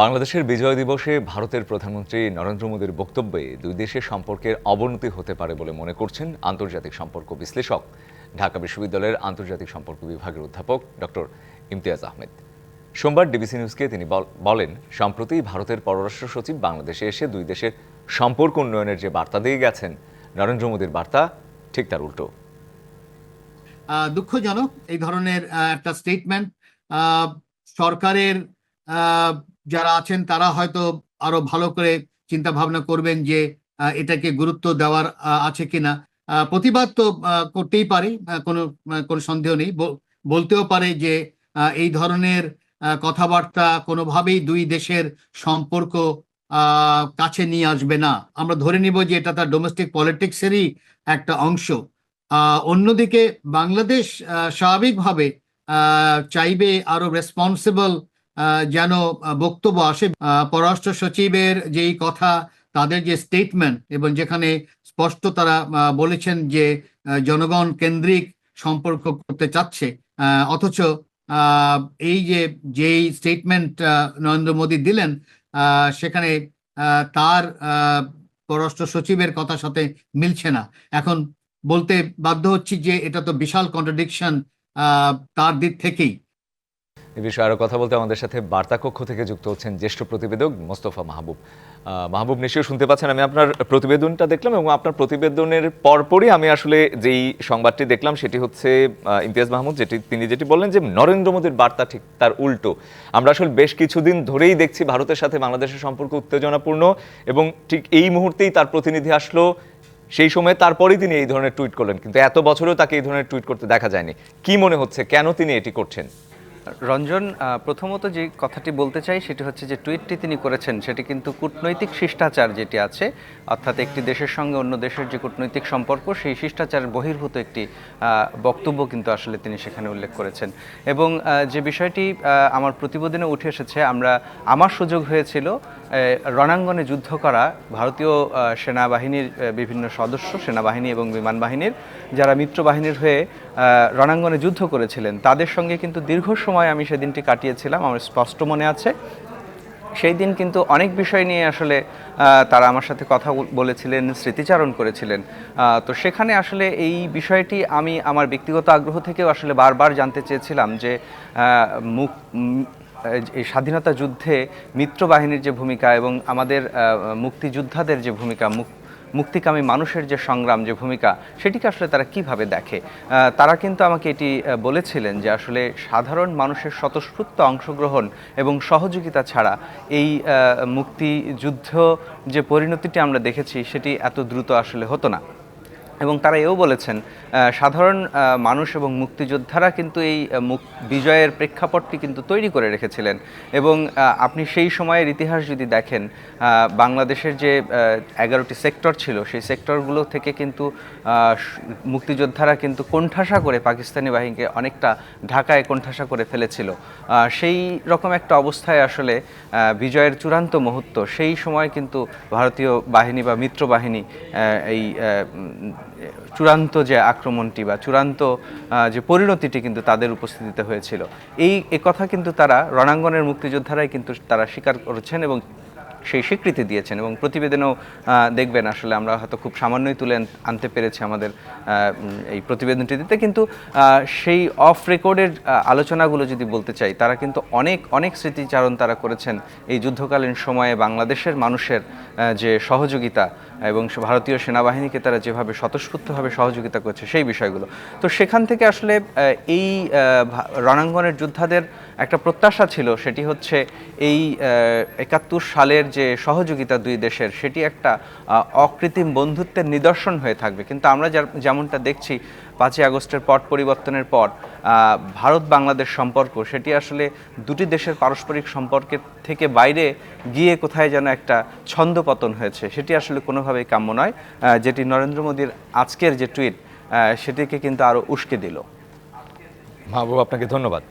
বাংলাদেশের বিজয় দিবসে ভারতের প্রধানমন্ত্রী নরেন্দ্র মোদীর বক্তব্যে দুই দেশের সম্পর্কের অবনতি হতে পারে বলে মনে করছেন আন্তর্জাতিক সম্পর্ক বিশ্লেষক। ঢাকা বিশ্ববিদ্যালয়ের আন্তর্জাতিক সম্পর্ক বিভাগের অধ্যাপক ডক্টর ইমতিয়াজ আহমেদ। সোমবার ডিবিসি নিউজকে তিনি বল- বলেন, সম্প্রতি ভারতের পররাষ্ট্র সচিব বাংলাদেশে এসে দুই দেশের সম্পর্ক উন্নয়নের যে বার্তা দিয়ে গেছেন, নরেন্দ্র মোদীর বার্তা ঠিক তার উল্টো। দুঃখজনক, এই ধরনের একটা স্টেটমেন্ট সরকারের যারা আছেন, তারা হয়তো আরও ভালো করে চিন্তা ভাবনা করবেন যে এটাকে গুরুত্ব দেওয়ার আছে কিনা। প্রতিবাদ তো করতেই পারে কোনো কোনো সন্দেহ নেই। বলতেও পারে যে এই ধরনের কথাবার্তা কোনোভাবেই দুই দেশের সম্পর্ক কাছে নিয়ে আসবে না। আমরা ধরে নিব যে, এটা তার ডোমেস্টিক পলিটিক্সেরই একটা অংশ। অন্যদিকে বাংলাদেশ স্বাভাবিকভাবে চাইবে আরও রেসপন্সিবল যেন বক্তব্য আসে। পররাষ্ট্র সচিবের যেই কথা, তাদের যে স্টেটমেন্ট এবং যেখানে স্পষ্ট তারা বলেছেন যে জনগণ কেন্দ্রিক সম্পর্ক করতে চাচ্ছে। অথচ এই যে, যেই স্টেটমেন্ট নরেন্দ্র মোদী দিলেন সেখানে তার পররাষ্ট্র সচিবের কথার সাথে মিলছে না। এখন বলতে বাধ্য হচ্ছি যে, এটা তো বিশাল কন্ট্রাডিকশন তার দিক থেকেই। এ বিষয়ে আরও কথা বলতে আমাদের সাথে বার্তা থেকে যুক্ত হচ্ছেন জ্যেষ্ঠ প্রতিবেদক মোস্তফা মাহবুব। মাহবুব, নিশ্চয়ই শুনতে পাচ্ছেন, আমি আপনার প্রতিবেদনটা দেখলাম এবং আপনার প্রতিবেদনের পরপরই আমি আসলে যেই সংবাদটি দেখলাম সেটি হচ্ছে ইমতিয়াজ মাহমুদ, যেটি তিনি যেটি বললেন যে নরেন্দ্র মোদীর বার্তা ঠিক তার উল্টো। আমরা আসলে বেশ কিছুদিন ধরেই দেখছি ভারতের সাথে বাংলাদেশের সম্পর্ক উত্তেজনাপূর্ণ এবং ঠিক এই মুহূর্তেই তার প্রতিনিধি আসলো। সেই সময় তারপরেই তিনি এই ধরনের টুইট করলেন, কিন্তু এত বছরেও তাকে এই ধরনের টুইট করতে দেখা যায়নি। কি মনে হচ্ছে, কেন তিনি এটি করছেন? রঞ্জন প্রথমত যে কথাটি বলতে চাই সেটি হচ্ছে যে টুইটটি তিনি করেছেন সেটি কিন্তু কূটনৈতিক শিষ্টাচার যেটি আছে, অর্থাৎ একটি দেশের সঙ্গে অন্য দেশের যে কূটনৈতিক সম্পর্ক, সেই শিষ্টাচার বহির্ভূত একটি বক্তব্য কিন্তু আসলে তিনি সেখানে উল্লেখ করেছেন। এবং যে বিষয়টি আমার প্রতিবেদনে উঠে এসেছে, আমরা, আমার সুযোগ হয়েছিল রণাঙ্গনে যুদ্ধ করা ভারতীয় সেনাবাহিনীর বিভিন্ন সদস্য, সেনাবাহিনী এবং বিমান বাহিনীর যারা মিত্র বাহিনীর হয়ে রণাঙ্গনে যুদ্ধ করেছিলেন, তাদের সঙ্গে কিন্তু দীর্ঘ সময় আমি সেদিনটি কাটিয়েছিলাম, আমার স্পষ্ট মনে আছে। সেই দিন কিন্তু অনেক বিষয় নিয়ে আসলে তারা আমার সাথে কথা বলেছিলেন, স্মৃতিচারণ করেছিলেন। তো সেখানে আসলে এই বিষয়টি আমি আমার ব্যক্তিগত আগ্রহ থেকেও আসলে বারবার জানতে চেয়েছিলাম যে মুখ এই স্বাধীনতা যুদ্ধে মিত্র বাহিনীর যে ভূমিকা এবং আমাদের মুক্তিযোদ্ধাদের যে ভূমিকা, মুক- মুক্তিকামী মানুষের যে সংগ্রাম যে ভূমিকা, সেটিকে আসলে তারা কীভাবে দেখে? তারা কিন্তু আমাকে এটি বলেছিলেন যে আসলে সাধারণ মানুষের স্বতঃস্ফূর্ত অংশগ্রহণ এবং সহযোগিতা ছাড়া এই মুক্তিযুদ্ধ যে পরিণতিটি আমরা দেখেছি, সেটি এত দ্রুত আসলে হতো না। এবং তারা এও বলেছেন সাধারণ মানুষ এবং মুক্তিযোদ্ধারা কিন্তু এই বিজয়ের প্রেক্ষাপটটি কিন্তু তৈরি করে রেখেছিলেন। এবং আপনি সেই সময়ের ইতিহাস যদি দেখেন বাংলাদেশের যে এগারোটি সেক্টর ছিল, সেই সেক্টরগুলো থেকে কিন্তু মুক্তিযোদ্ধারা কিন্তু কোণঠাসা করে পাকিস্তানি বাহিনীকে অনেকটা ঢাকায় কোণঠাসা করে ফেলেছিল। সেই রকম একটা অবস্থায় আসলে বিজয়ের চূড়ান্ত মুহূর্ত, সেই সময় কিন্তু ভারতীয় বাহিনী বা মিত্র বাহিনী এই চূড়ান্ত যে আক্রমণটি বা চূড়ান্ত যে পরিণতিটি কিন্তু তাদের উপস্থিতিতে হয়েছিল। এই কথা কিন্তু তারা রণাঙ্গনের মুক্তিযোদ্ধারাই কিন্তু তারা স্বীকার করেছেন এবং সেই স্বীকৃতি দিয়েছেন এবং প্রতিবেদনেও দেখবেন আসলে আমরা হয়তো খুব সামান্যই তুলে আনতে পেরেছি আমাদের এই প্রতিবেদনটিতে কিন্তু সেই অফ রেকর্ডের আলোচনাগুলো যদি বলতে চাই, তারা কিন্তু অনেক অনেক স্মৃতিচারণ তারা করেছেন এই যুদ্ধকালীন সময়ে বাংলাদেশের মানুষের যে সহযোগিতা এবং ভারতীয় সেনাবাহিনীকে তারা যেভাবে স্বতঃস্ফূর্তভাবে সহযোগিতা করছে সেই বিষয়গুলো। তো সেখান থেকে আসলে এই রণাঙ্গনের যোদ্ধাদের একটা প্রত্যাশা ছিল, সেটি হচ্ছে এই একাত্তর সালের যে সহযোগিতা দুই দেশের, সেটি একটা অকৃত্রিম বন্ধুত্বের নিদর্শন হয়ে থাকবে। কিন্তু আমরা যেমনটা দেখছি, পাঁচই আগস্টের পট পরিবর্তনের পর ভারত বাংলাদেশ সম্পর্ক, সেটি আসলে দুটি দেশের পারস্পরিক সম্পর্কের থেকে বাইরে গিয়ে কোথায় যেন একটা ছন্দপতন হয়েছে, সেটি আসলে কোনোভাবেই কাম্য নয়। যেটি নরেন্দ্র মোদীর আজকের যে টুইট সেটিকে কিন্তু আরও উস্কে দিল। মাহবুব, আপনাকে ধন্যবাদ।